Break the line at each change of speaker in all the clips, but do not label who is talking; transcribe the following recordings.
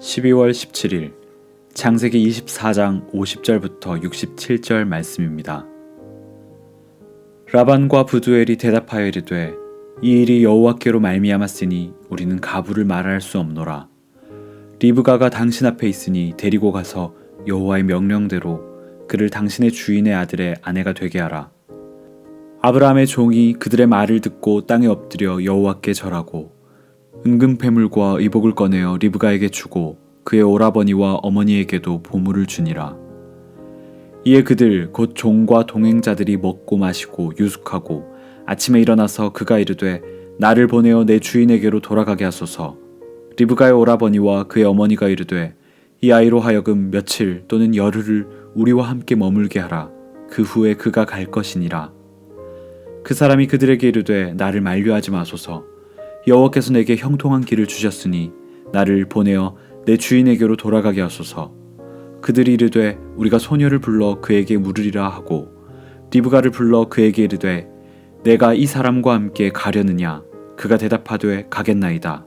12월 17일 창세기 24장 50절부터 67절 말씀입니다. 라반과 부두엘이 대답하여 이르되 이 일이 여호와께로 말미암았으니 우리는 가부를 말할 수 없노라. 리브가가 당신 앞에 있으니 데리고 가서 여호와의 명령대로 그를 당신의 주인의 아들의 아내가 되게 하라. 아브라함의 종이 그들의 말을 듣고 땅에 엎드려 여호와께 절하고 은금 패물과 의복을 꺼내어 리브가에게 주고 그의 오라버니와 어머니에게도 보물을 주니라. 이에 그들 곧 종과 동행자들이 먹고 마시고 유숙하고 아침에 일어나서 그가 이르되 나를 보내어 내 주인에게로 돌아가게 하소서. 리브가의 오라버니와 그의 어머니가 이르되 이 아이로 하여금 며칠 또는 열흘을 우리와 함께 머물게 하라. 그 후에 그가 갈 것이니라. 그 사람이 그들에게 이르되 나를 만류하지 마소서. 여호와께서 내게 형통한 길을 주셨으니 나를 보내어 내 주인에게로 돌아가게 하소서. 그들이 이르되 우리가 소녀를 불러 그에게 물으리라 하고 리브가를 불러 그에게 이르되 내가 이 사람과 함께 가려느냐 그가 대답하되 가겠나이다.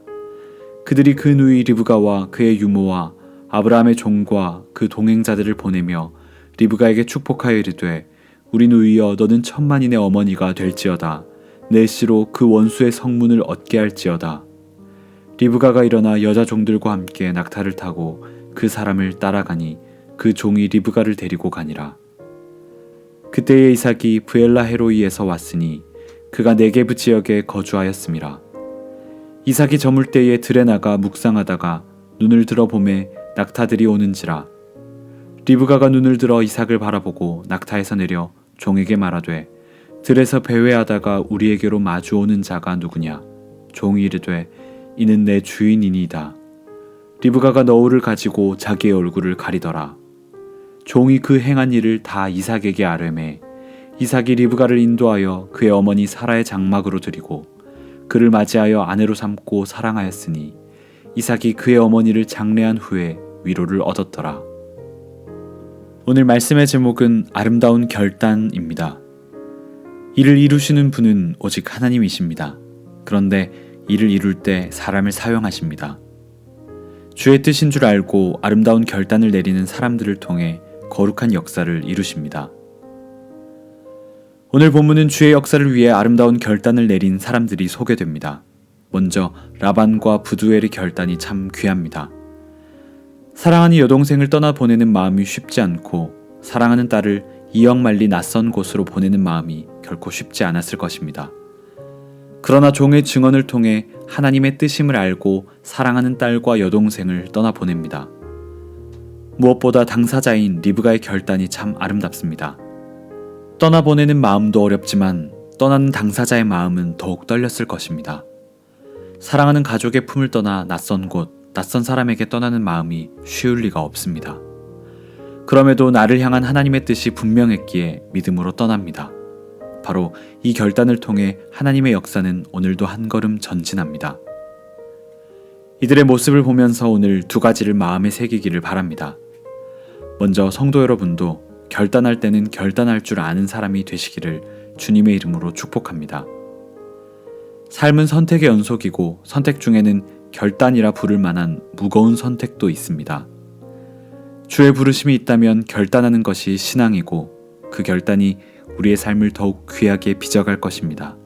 그들이 그 누이 리브가와 그의 유모와 아브라함의 종과 그 동행자들을 보내며 리브가에게 축복하여 이르되 우리 누이여 너는 천만인의 어머니가 될지어다. 내 씨로 그 원수의 성문을 얻게 할지어다. 리브가가 일어나 여자 종들과 함께 낙타를 타고 그 사람을 따라가니 그 종이 리브가를 데리고 가니라. 그때에 이삭이 브엘라 헤로이에서 왔으니 그가 네게브 지역에 거주하였음이라. 이삭이 저물 때에 들에 나가 묵상하다가 눈을 들어 보매 낙타들이 오는지라. 리브가가 눈을 들어 이삭을 바라보고 낙타에서 내려 종에게 말하되 들에서 배회하다가 우리에게로 마주오는 자가 누구냐? 종이 이르되 이는 내 주인이니이다. 리브가가 너울을 가지고 자기의 얼굴을 가리더라. 종이 그 행한 일을 다 이삭에게 아뢰매 이삭이 리브가를 인도하여 그의 어머니 사라의 장막으로 드리고 그를 맞이하여 아내로 삼고 사랑하였으니 이삭이 그의 어머니를 장례한 후에 위로를 얻었더라. 오늘 말씀의 제목은 아름다운 결단입니다. 이를 이루시는 분은 오직 하나님이십니다. 그런데 이를 이룰 때 사람을 사용하십니다. 주의 뜻인 줄 알고 아름다운 결단을 내리는 사람들을 통해 거룩한 역사를 이루십니다. 오늘 본문은 주의 역사를 위해 아름다운 결단을 내린 사람들이 소개됩니다. 먼저 라반과 부두엘의 결단이 참 귀합니다. 사랑하는 여동생을 떠나 보내는 마음이 쉽지 않고 사랑하는 딸을 이역 말리 낯선 곳으로 보내는 마음이 결코 쉽지 않았을 것입니다. 그러나 종의 증언을 통해 하나님의 뜻임을 알고 사랑하는 딸과 여동생을 떠나보냅니다. 무엇보다 당사자인 리브가의 결단이 참 아름답습니다. 떠나보내는 마음도 어렵지만 떠나는 당사자의 마음은 더욱 떨렸을 것입니다. 사랑하는 가족의 품을 떠나 낯선 곳, 낯선 사람에게 떠나는 마음이 쉬울 리가 없습니다. 그럼에도 나를 향한 하나님의 뜻이 분명했기에 믿음으로 떠납니다. 바로 이 결단을 통해 하나님의 역사는 오늘도 한 걸음 전진합니다. 이들의 모습을 보면서 오늘 두 가지를 마음에 새기기를 바랍니다. 먼저 성도 여러분도 결단할 때는 결단할 줄 아는 사람이 되시기를 주님의 이름으로 축복합니다. 삶은 선택의 연속이고 선택 중에는 결단이라 부를 만한 무거운 선택도 있습니다. 주의 부르심이 있다면 결단하는 것이 신앙이고 그 결단이 우리의 삶을 더욱 귀하게 빚어갈 것입니다.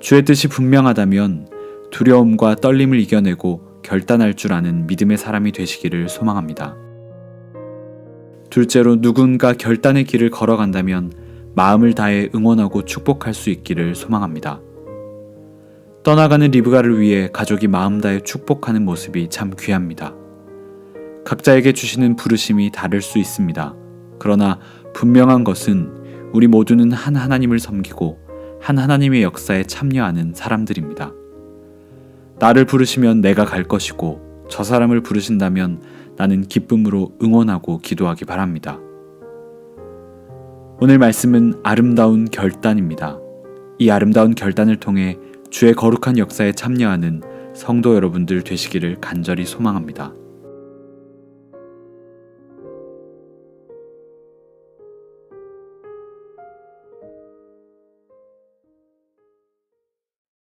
주의 뜻이 분명하다면 두려움과 떨림을 이겨내고 결단할 줄 아는 믿음의 사람이 되시기를 소망합니다. 둘째로 누군가 결단의 길을 걸어간다면 마음을 다해 응원하고 축복할 수 있기를 소망합니다. 떠나가는 리브가를 위해 가족이 마음 다해 축복하는 모습이 참 귀합니다. 각자에게 주시는 부르심이 다를 수 있습니다. 그러나 분명한 것은 우리 모두는 한 하나님을 섬기고 한 하나님의 역사에 참여하는 사람들입니다. 나를 부르시면 내가 갈 것이고 저 사람을 부르신다면 나는 기쁨으로 응원하고 기도하기 바랍니다. 오늘 말씀은 아름다운 결단입니다. 이 아름다운 결단을 통해 주의 거룩한 역사에 참여하는 성도 여러분들 되시기를 간절히 소망합니다.